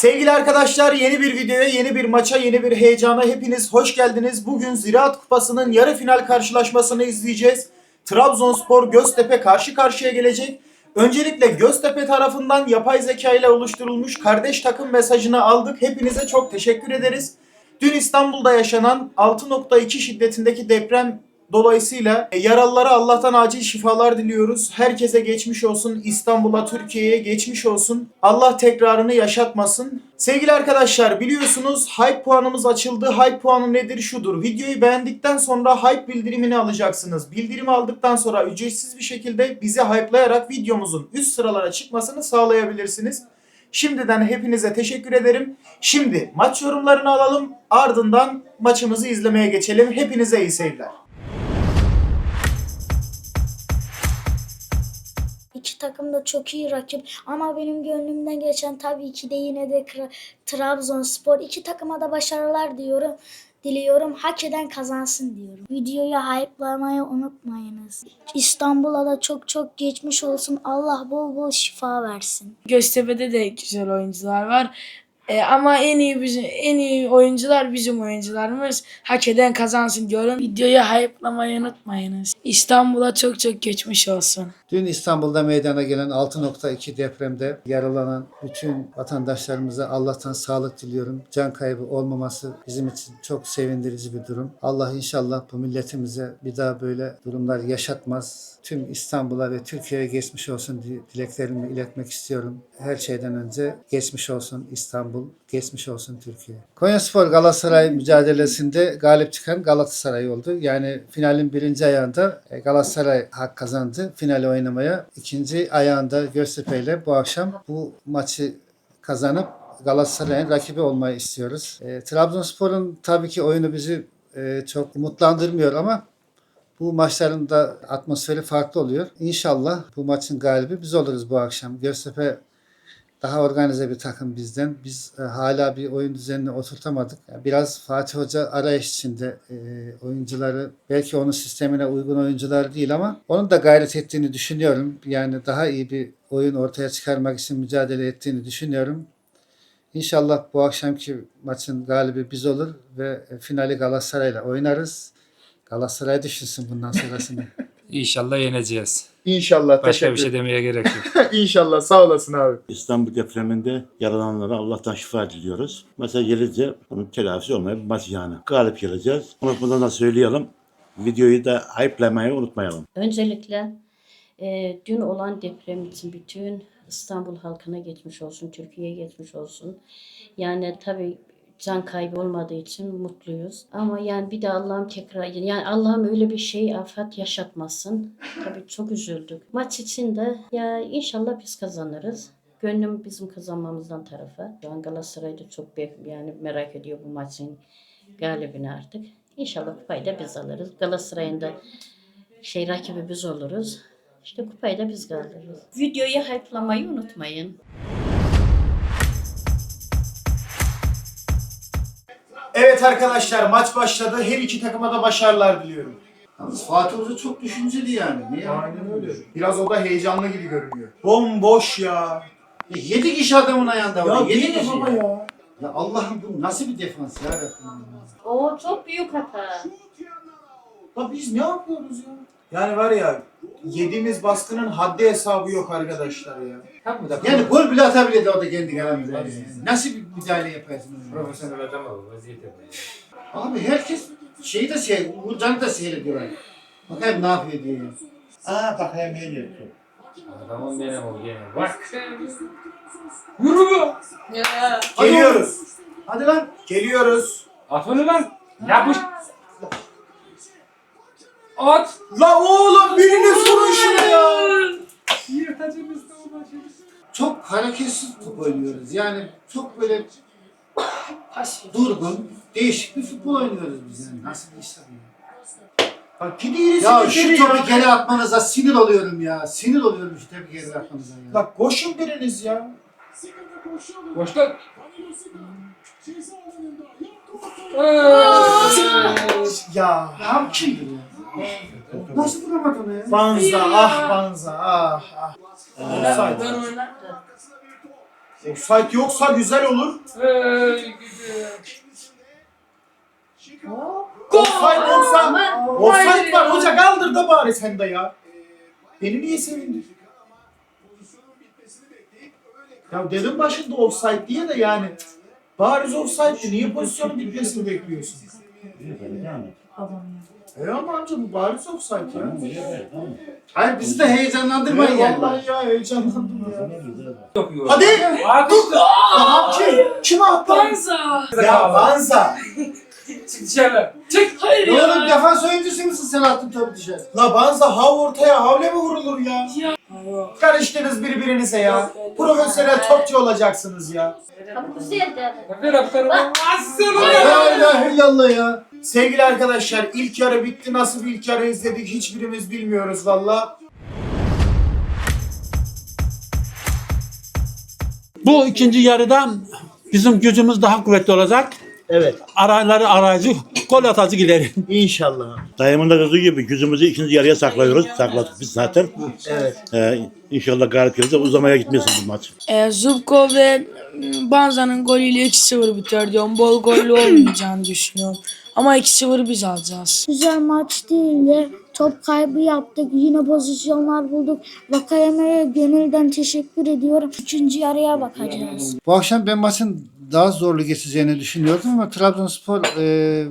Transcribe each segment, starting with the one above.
Sevgili arkadaşlar yeni bir videoya, yeni bir maça, yeni bir heyecana hepiniz hoş geldiniz. Bugün Ziraat Kupası'nın yarı final karşılaşmasını izleyeceğiz. Trabzonspor Göztepe karşı karşıya gelecek. Öncelikle Göztepe tarafından yapay zeka ile oluşturulmuş kardeş takım mesajını aldık. Hepinize çok teşekkür ederiz. Dün İstanbul'da yaşanan 6.2 şiddetindeki deprem dolayısıyla e, yaralılara Allah'tan acil şifalar diliyoruz. Herkese geçmiş olsun. İstanbul'a, Türkiye'ye geçmiş olsun. Allah tekrarını yaşatmasın. Sevgili arkadaşlar biliyorsunuz hype puanımız açıldı. Hype puanı nedir? Şudur. Videoyu beğendikten sonra hype bildirimini alacaksınız. Bildirimi aldıktan sonra ücretsiz bir şekilde bizi hype'layarak videomuzun üst sıralara çıkmasını sağlayabilirsiniz. Şimdiden hepinize teşekkür ederim. Şimdi maç yorumlarını alalım. Ardından maçımızı izlemeye geçelim. Hepinize iyi seyirler. Takım da çok iyi rakip ama benim gönlümden geçen tabii ki de yine de Trabzonspor. İki takıma da başarılar diyorum. Diliyorum. Hak eden kazansın diyorum. Videoyu hype'lamayı unutmayınız. İstanbul'a da çok çok geçmiş olsun. Allah bol bol şifa versin. Göztepe'de de güzel oyuncular var. E, ama en iyi bizim en iyi oyuncular bizim oyuncularımız. Hak eden kazansın diyorum. Videoyu hype'lamayı unutmayınız. İstanbul'a çok çok geçmiş olsun. Dün İstanbul'da meydana gelen 6.2 depremde yaralanan bütün vatandaşlarımıza Allah'tan sağlık diliyorum. Can kaybı olmaması bizim için çok sevindirici bir durum. Allah inşallah bu milletimize bir daha böyle durumlar yaşatmaz. Tüm İstanbul'a ve Türkiye'ye geçmiş olsun diye dileklerimi iletmek istiyorum. Her şeyden önce geçmiş olsun İstanbul, geçmiş olsun Türkiye. Konyaspor Galatasaray mücadelesinde galip çıkan Galatasaray oldu. Yani finalin birinci ayağında e, Galatasaray hak kazandı finali oynamaya. İkinci ayağında Göztepe ile bu akşam bu maçı kazanıp Galatasaray'ın rakibi olmayı istiyoruz. E, Trabzonspor'un tabii ki oyunu bizi e, çok umutlandırmıyor ama bu maçların da atmosferi farklı oluyor. İnşallah bu maçın galibi biz oluruz bu akşam. Göztepe daha organize bir takım bizden. Biz e, hala bir oyun düzenini oturtamadık. Yani biraz Fatih Hoca arayış içinde e, oyuncuları belki onun sistemine uygun oyuncular değil ama onun da gayret ettiğini düşünüyorum. Yani daha iyi bir oyun ortaya çıkarmak için mücadele ettiğini düşünüyorum. İnşallah bu akşamki maçın galibi biz olur ve e, finali Galatasaray'la oynarız. Galatasaray düşünsün bundan sonrasını. İnşallah yeneceğiz. İnşallah. Başka bir şey demeye gerek yok. İnşallah. Sağ olasın abi. İstanbul depreminde yaralananlara Allah'tan şifa diliyoruz. Mesela gelince bunun telafisi olmayan bir maç yani. Galip geleceğiz. Unutmadan da söyleyelim. Videoyu da hype'lamayı unutmayalım. Öncelikle e, dün olan deprem için bütün İstanbul halkına geçmiş olsun, Türkiye'ye geçmiş olsun. Yani tabii can kaybı olmadığı için mutluyuz. Ama yani bir de Allah'ım tekrar yani Allah'ım öyle bir şey afet yaşatmasın. Tabii çok üzüldük. Maç için de ya inşallah biz kazanırız. Gönlüm bizim kazanmamızdan tarafı. Şu an Galatasaray'da çok yani merak ediyor bu maçın galibini artık. İnşallah kupayı da biz alırız. Galatasaray'ın da şey rakibi biz oluruz. İşte kupayı da biz alırız. Videoyu hype'lamayı unutmayın. Evet arkadaşlar maç başladı. Her iki takıma da başarılar diliyorum. Yalnız Fatih Hoca çok düşünceli yani. Niye? Aynen öyle. Biraz o da heyecanlı gibi görünüyor. Bomboş ya. E, yedi kişi adamın ayağında var. Ya yedi değil kişi. baba ya? Ya Allah'ım bu nasıl bir defans ya Rabbim? O çok büyük hata. Ya biz ne yapıyoruz ya? Yani var ya yediğimiz baskının haddi hesabı yok arkadaşlar ya. Yani gol bile atabilirdi o da kendi. Yani. Nasıl bir müdahale yaparsın? Profesyonel adam ol, vaziyet. Abi herkes şeyi de seyrediyor, Uğurcan'ı da seyrediyor. Bakayım ne yapıyor diye. Aa bakayım ne yapıyor. Adamın benim ol gene. Bak. Yürü bu. Geliyoruz. Hadi lan. Geliyoruz. At onu lan. Yapış. At. La oğlum biriniz vurun şunu ya. Yırtacımız da o başı. Çok hareketsiz top oynuyoruz. Yani çok böyle durgun, değişik bir futbol oynuyoruz biz yani. Nasıl bir iş tabii ya. Bak gidiyoruz. Ya şu topu geri atmanıza sinir oluyorum ya. Sinir oluyorum şu topu geri atmanıza ya. Bak koşun biriniz ya. Boş lan. Ya. Ya bu kimdir ya? Nasıl vuramadın onu ya? Banza ah Banza ah ah. Offside. Ben oynar. Offside yoksa güzel olur. Ey gidi. Offside yoksa offside var. Hoca kaldır da bari sen de ya. Beni niye sevindin? Ya dedim başında offside diye de yani. Bariz offside'di. Niye pozisyonun bitmesini bekliyorsun? E ama amca bu bariz offside ya. Hayır bizi de heyecanlandırmayın Ya yani. Vallahi ya heyecanlandım ya. Yapıyor. Hadi. Alkışla. Tamam kim? Kim attı? Banza. Ya Vanza. Çık dışarı. Çık. Hayır Ne oğlum ya. defans oyuncusu musun sen attın topu dışarı? La Banza hav ortaya havle mi vurulur ya? Yok. Karıştınız birbirinize ya. Profesyonel topçu olacaksınız ya. Kapı güzeldi. Ver abi tarafa. Aslanım. La ilahe illallah ya. Sevgili arkadaşlar ilk yarı bitti. Nasıl bir ilk yarı izledik hiçbirimiz bilmiyoruz valla. Bu ikinci yarıda bizim gücümüz daha kuvvetli olacak. Evet Araları aracı, gol atacı ileri. inşallah. Dayımın da dediği gibi gücümüzü ikinci yarıya saklıyoruz. Sakladık biz zaten. Evet. Ee, inşallah galip geleceğiz. Uzamaya gitmesin bu maç. E, Zubko ve m, Banza'nın golüyle 2-0 biter diyorum. Bol gollü olmayacağını düşünüyorum. Ama 2-0 biz alacağız. Güzel maç değildi. Top kaybı yaptık. Yine pozisyonlar bulduk. Vakayeme'ye gönülden teşekkür ediyorum. Üçüncü yarıya bakacağız. Bu akşam ben maçın daha zorlu geçeceğini düşünüyordum ama Trabzonspor e,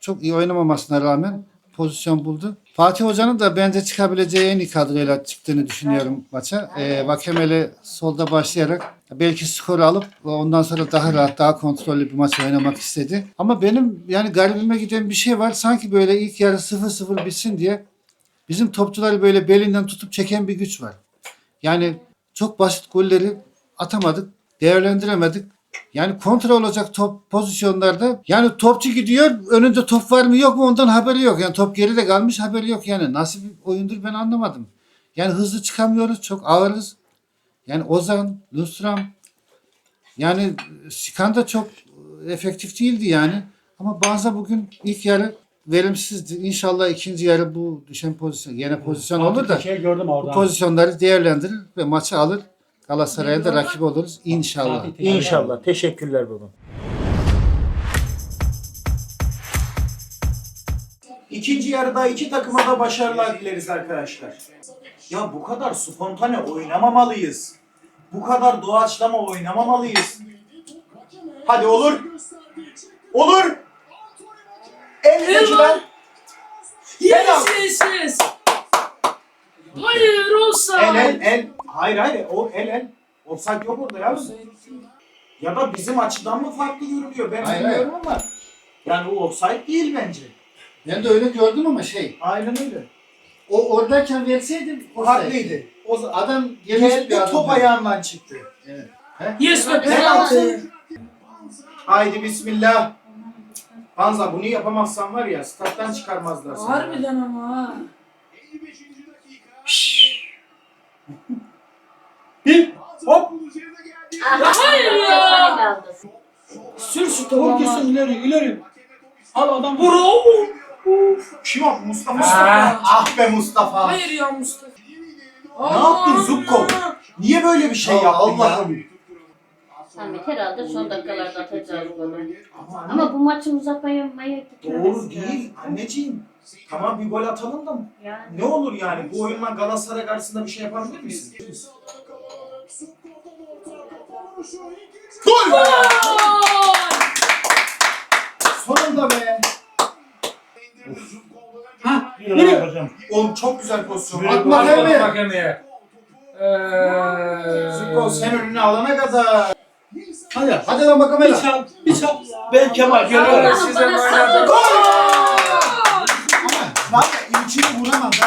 çok iyi oynamamasına rağmen pozisyon buldu. Fatih Hoca'nın da bence çıkabileceği en iyi kadroyla çıktığını düşünüyorum maça. E, Vakemeli solda başlayarak belki skoru alıp ondan sonra daha rahat, daha kontrollü bir maç oynamak istedi. Ama benim yani garibime giden bir şey var. Sanki böyle ilk yarı 0-0 bitsin diye bizim topçuları böyle belinden tutup çeken bir güç var. Yani çok basit golleri atamadık, değerlendiremedik. Yani kontra olacak top pozisyonlarda yani topçu gidiyor önünde top var mı yok mu ondan haberi yok. Yani top geride kalmış haberi yok yani. Nasıl bir oyundur ben anlamadım. Yani hızlı çıkamıyoruz çok ağırız. Yani Ozan, Lustram yani Sikan da çok efektif değildi yani. Ama bazı bugün ilk yarı verimsizdi. İnşallah ikinci yarı bu düşen pozisyon yine pozisyon olur da Şey gördüm bu pozisyonları değerlendirir ve maçı alır. Galatasaray'a da rakip oluruz inşallah. İnşallah. Teşekkürler baba. İkinci yarıda iki takıma da başarılar dileriz arkadaşlar. Ya bu kadar spontane oynamamalıyız. Bu kadar doğaçlama oynamamalıyız. Hadi olur. Olur. Penaltı. Yes yes yes. Hayır olsa. El el el. Hayır hayır o el el. Offside yok orada ya. Ya da bizim açıdan mı farklı görünüyor ben Hayır, bilmiyorum ama. Yani o offside değil bence. Ben de öyle gördüm ama şey Aynen öyle. o oradayken verseydim o Haklıydı. O Adam yemiş bir geldi adam. top ayağından çıktı. Evet. Yes be Penaltı. Haydi bismillah. Hanza bunu yapamazsan var ya stat'tan çıkarmazlar seni. Harbiden ama ha. Bir hop. Hayır ya. Sür şu topu ama. ileri ileri. Al adam. Bravo. Kim o? Mustafa. Mustafa. Ah be Mustafa. Hayır ya Mustafa. Ne yaptın Zubko? Niye böyle bir şey Ya? Allah'ım. Samet herhalde son dakikalarda atacağız golü. Ama bu maçı uzatmaya maya Doğru değil anneciğim. Tamam bir gol atalım da Yani. ne olur yani bu oyunla Galatasaray karşısında bir şey yapabilir misin? Gol be! Sonunda be! Yürü hocam. Oğlum çok güzel pozisyon. Atma gol. Emeğe. Eee. Zubko sen önüne alana kadar. Hadi. Hadi lan bakalım hele. çal, bir çal. Ben Kemal geliyorum. size oynadım. Ama var ya ilçini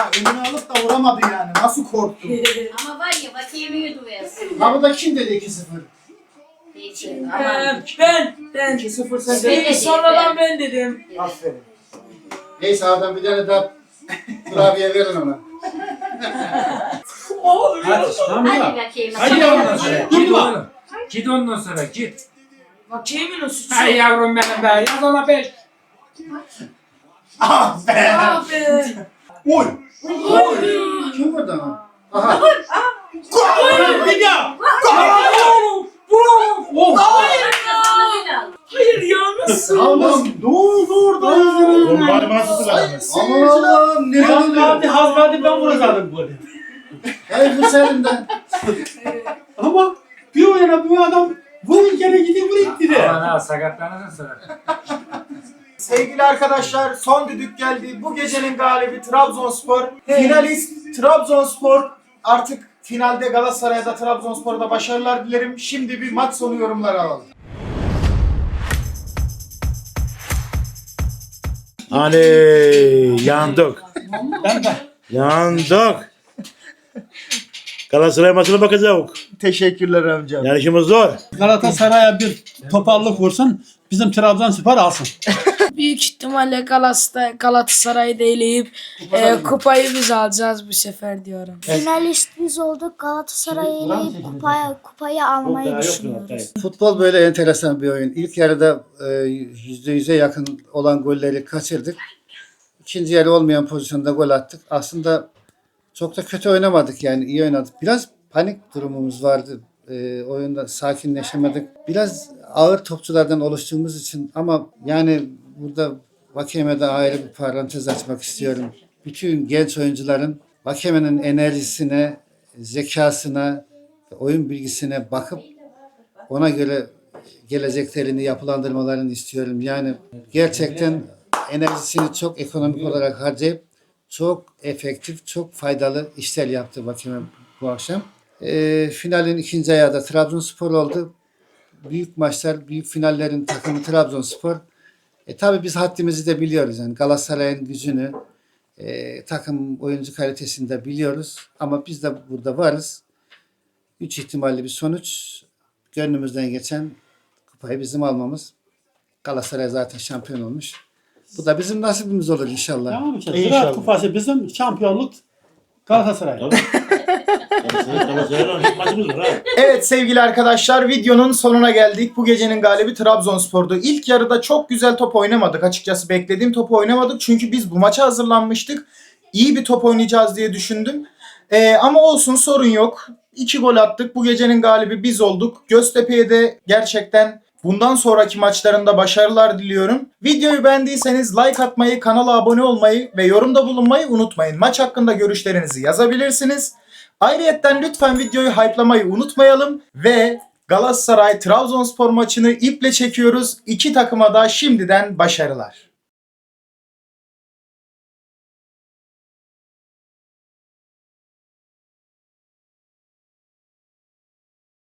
ha. Önüne alıp da vuramadı yani. Nasıl korktu? Ama var ya bak yemeği duyasın. Ha bu da kim dedi 2-0? Değilsin. Ee, ben ben 2-0 sen dedim, Sonradan ben. dedim. Aferin. Neyse adam bir tane daha kurabiye verin ona. Oğlum Hadi tamam Hadi ya. bakayım. Hadi ondan sonra. Git oğlum. Git ondan sonra git. Bak kimin o suçu? Hay yavrum benim be. Yaz ona beş. Ah be! Ah be. Oy! Kim vurdu ama? Aha. Gol! Bir daha! Hayır ya nasıl? Allah'ım ne oldu orada? Aman Allah'ım ne Hazreti Hazreti ben vuracaktım golü. Hayır bu Selim'den. Ama bir o yana bir adam vurun gene gidiyor vur ittire. Aman ha sakatlanırsın sonra. Sevgili arkadaşlar son düdük geldi. Bu gecenin galibi Trabzonspor. Finalist Trabzonspor. Artık finalde Galatasaray'da Trabzonspor'da başarılar dilerim. Şimdi bir maç sonu yorumları alalım. Hani yandık. Ben de. Yandık. Galatasaray maçına bakacağız. Teşekkürler amcam. Yarışımız zor. Galatasaray'a bir toparlık vursun. Bizim Trabzonspor alsın. Büyük ihtimalle Galatasaray, Galatasaray'ı da eleyip e, kupayı biz alacağız bu sefer diyorum. Finalist biz olduk. Galatasaray'ı eleyip kupaya, kupayı almayı düşünüyoruz. Futbol böyle enteresan bir oyun. İlk yarıda e, yüzde yüze yakın olan golleri kaçırdık. İkinci yarı olmayan pozisyonda gol attık. Aslında çok da kötü oynamadık yani iyi oynadık. Biraz panik durumumuz vardı. E, oyunda sakinleşemedik. Biraz ağır topçulardan oluştuğumuz için ama yani burada Vakeme'de ayrı bir parantez açmak istiyorum. Bütün genç oyuncuların Vakeme'nin enerjisine, zekasına, oyun bilgisine bakıp ona göre geleceklerini yapılandırmalarını istiyorum. Yani gerçekten enerjisini çok ekonomik olarak harcayıp çok efektif, çok faydalı işler yaptı Vakime bu akşam. Ee, finalin ikinci ayağı da Trabzonspor oldu. Büyük maçlar, büyük finallerin takımı Trabzonspor. E tabii biz haddimizi de biliyoruz. Yani Galatasaray'ın gücünü, e, takım oyuncu kalitesini de biliyoruz. Ama biz de burada varız. Üç ihtimalli bir sonuç. Gönlümüzden geçen kupayı bizim almamız. Galatasaray zaten şampiyon olmuş. Bu da bizim nasibimiz olur inşallah. Tamam işte. İnşallah. Kupası bizim şampiyonluk Galatasaray. Evet sevgili arkadaşlar videonun sonuna geldik. Bu gecenin galibi Trabzonspor'du. İlk yarıda çok güzel top oynamadık. Açıkçası beklediğim topu oynamadık. Çünkü biz bu maça hazırlanmıştık. İyi bir top oynayacağız diye düşündüm. Ee, ama olsun sorun yok. İki gol attık. Bu gecenin galibi biz olduk. Göztepe'ye de gerçekten bundan sonraki maçlarında başarılar diliyorum. Videoyu beğendiyseniz like atmayı, kanala abone olmayı ve yorumda bulunmayı unutmayın. Maç hakkında görüşlerinizi yazabilirsiniz. Ayrıyeten lütfen videoyu hype'lamayı unutmayalım ve Galatasaray Trabzonspor maçını iple çekiyoruz. İki takıma da şimdiden başarılar.